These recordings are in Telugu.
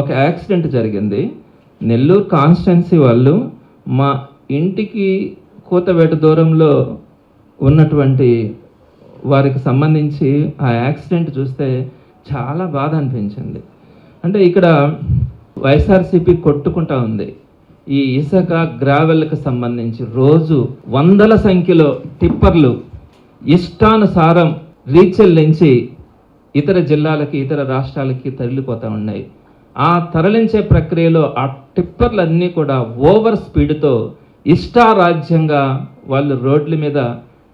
ఒక యాక్సిడెంట్ జరిగింది. నెల్లూరు కాన్స్టెన్సీ వాళ్ళు మా ఇంటికి కూతవేట దూరంలో ఉన్నటువంటి వారికి సంబంధించి ఆ యాక్సిడెంట్ చూస్తే చాలా బాధ అనిపించింది. అంటే ఇక్కడ వైఎస్ఆర్సీపీ కొట్టుకుంటా ఉంది. ఈ ఇసుక గ్రావెల్కి సంబంధించి రోజు వందల సంఖ్యలో టిప్పర్లు ఇష్టానుసారం రీచెల్లించి ఇతర జిల్లాలకి ఇతర రాష్ట్రాలకి తరలిపోతూ ఉన్నాయి. ఆ తరలించే ప్రక్రియలో ఆ టిప్పర్లన్నీ కూడా ఓవర్ స్పీడ్తో ఇష్టారాజ్యంగా వాళ్ళు రోడ్ల మీద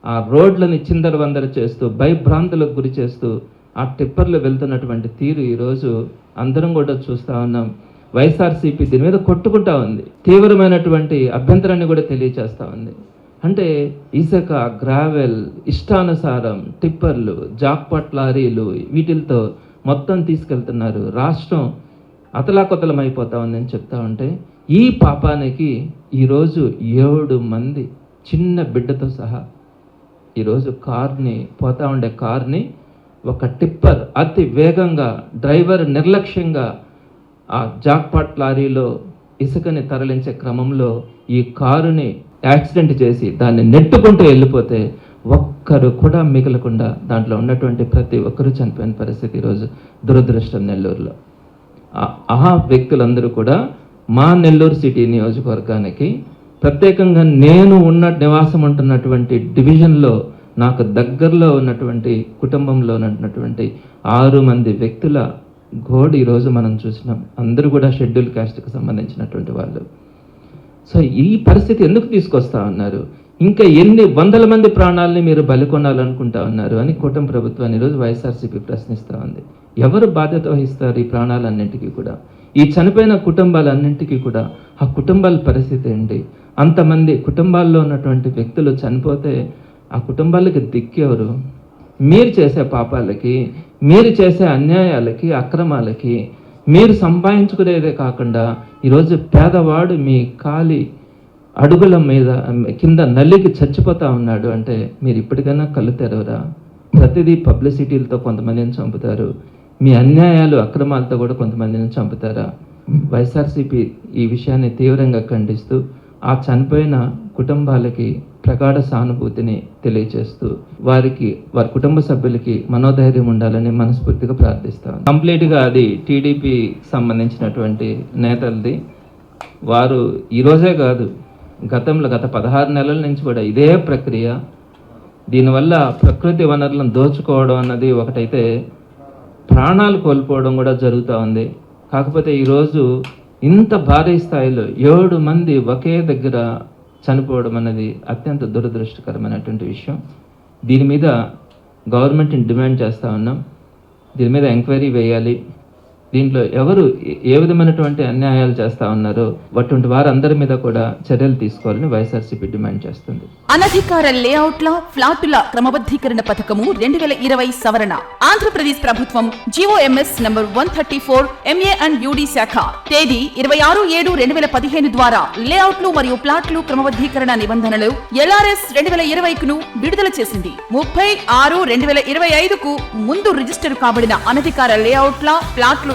ఆ రోడ్లని చిందరవందర చేస్తూ భయభ్రాంతులకు గురి చేస్తూ ఆ టిప్పర్లు వెళ్తున్నటువంటి తీరు ఈరోజు అందరం కూడా చూస్తూ ఉన్నాం. వైఎస్ఆర్సీపీ దీని మీద కొట్టుకుంటా ఉంది. తీవ్రమైనటువంటి అభ్యంతరాన్ని కూడా తెలియచేస్తూ ఉంది. అంటే ఇసుక గ్రావెల్ ఇష్టానుసారం టిప్పర్లు జాక్పట్ లారీలు వీటితో మొత్తం తీసుకెళ్తున్నారు. రాష్ట్రం అతలాకుతలం అయిపోతా ఉందని చెప్తా ఉంటే ఈ పాపానికి ఈరోజు ఏడు మంది చిన్న బిడ్డతో సహా ఈరోజు కార్ని పోతా ఉండే కార్ని ఒక టిప్పర్ అతి వేగంగా డ్రైవర్ నిర్లక్ష్యంగా ఆ జాక్పాట్ లారీలో ఇసుకని తరలించే క్రమంలో ఈ కారుని యాక్సిడెంట్ చేసి దాన్ని నెట్టుకుంటూ వెళ్ళిపోతే ఒక్కరు కూడా మిగలకుండా దాంట్లో ఉన్నటువంటి ప్రతి ఒక్కరూ చనిపోయిన పరిస్థితి ఈరోజు దురదృష్టం నెల్లూరులో. ఆ- వ్యక్తులందరూ కూడా మా నెల్లూరు సిటీ నియోజకవర్గానికి ప్రత్యేకంగా నేను ఉన్న నివాసం ఉంటున్నటువంటి డివిజన్లో నాకు దగ్గరలో ఉన్నటువంటి కుటుంబంలో ఉన్నటువంటి ఆరు మంది వ్యక్తుల గోడు ఈరోజు మనం చూసినాం. అందరూ కూడా షెడ్యూల్ క్యాస్ట్కి సంబంధించినటువంటి వాళ్ళు. సో ఈ పరిస్థితి ఎందుకు తీసుకొస్తా ఉన్నారు? ఇంకా ఎన్ని వందల మంది ప్రాణాలని మీరు బలికొనాలనుకుంటా ఉన్నారు అని కూటమి ప్రభుత్వాన్ని ఈరోజు వైఎస్ఆర్సీపీ ప్రశ్నిస్తూ ఉంది. ఎవరు బాధ్యత వహిస్తారు ఈ ప్రాణాలన్నింటికీ కూడా? ఈ చనిపోయిన కుటుంబాలన్నింటికీ కూడా ఆ కుటుంబాల పరిస్థితి ఏంటి? అంతమంది కుటుంబాల్లో ఉన్నటువంటి వ్యక్తులు చనిపోతే ఆ కుటుంబాలకి దిక్కెవరు మీరు చేసే పాపాలకి మీరు చేసే అన్యాయాలకి అక్రమాలకి మీరు సంపాదించుకునేదే కాకుండా ఈరోజు పేదవాడు మీ కాలి అడుగుల మీద కింద నల్లికి చచ్చిపోతా ఉన్నాడు అంటే మీరు ఇప్పటికైనా కళ్ళు తెరవరా? ప్రతిదీ పబ్లిసిటీలతో కొంతమందిని చంపుతారు. మీ అన్యాయాలు అక్రమాలతో కూడా కొంతమందిని చంపుతారా? వైఎస్ఆర్సీపీ ఈ విషయాన్ని తీవ్రంగా ఖండిస్తూ ఆ చనిపోయిన కుటుంబాలకి ప్రగాఢ సానుభూతిని తెలియజేస్తూ వారికి వారి కుటుంబ సభ్యులకి మనోధైర్యం ఉండాలని మనస్ఫూర్తిగా ప్రార్థిస్తాం కంప్లీట్గా అది టీడీపీ సంబంధించినటువంటి నేతలది. వారు ఈరోజే కాదు గతంలో గత పదహారు నెలల నుంచి కూడా ఇదే ప్రక్రియ. దీనివల్ల ప్రకృతి వనరులను దోచుకోవడం అన్నది ఒకటైతే ప్రాణాలు కోల్పోవడం కూడా జరుగుతూ ఉంది. కాకపోతే ఈరోజు ఇంత భారీ స్థాయిలో ఏడు మంది ఒకే దగ్గర చనిపోవడం అనేది అత్యంత దురదృష్టకరమైనటువంటి విషయం. దీని మీద గవర్నమెంట్ని డిమాండ్ చేస్తూ ఉన్నాం. దీని మీద ఎంక్వైరీ వేయాలి. దీంట్లో ఎవరు ఏ- విధమైనటువంటి అన్యాయాలు చేస్తా ఉన్నారో అటువంటి వారందరి మీద కూడా చర్యలు తీసుకోవాలని వైఎస్ఆర్సీపీ డిమాండ్ చేస్తుంది. అనధికార లేఅవుట్ల ఫ్లాటుల క్రమబద్ధీకరణ పథకము రెండు వేల ఇరవై సవరణ. ఆంధ్రప్రదేశ్ ప్రభుత్వం GOMS number one thirty four MA and UD శాఖ తేదీ ఇరవై ఆరు ఏడు రెండు వేల పదిహేను ద్వారా లేఅవుట్లు మరియు ప్లాట్లు క్రమబద్ధీకరణ నిబంధనలు ఎల్ఆర్ఎస్ రెండు వేల ఇరవైకును విడుదల చేసింది. ముప్పై ఆరు రెండు వేల ఇరవై ఐదుకు ముందు రిజిస్టర్ కాబడిన అనధికార లేఅవుట్ల ప్లాట్లు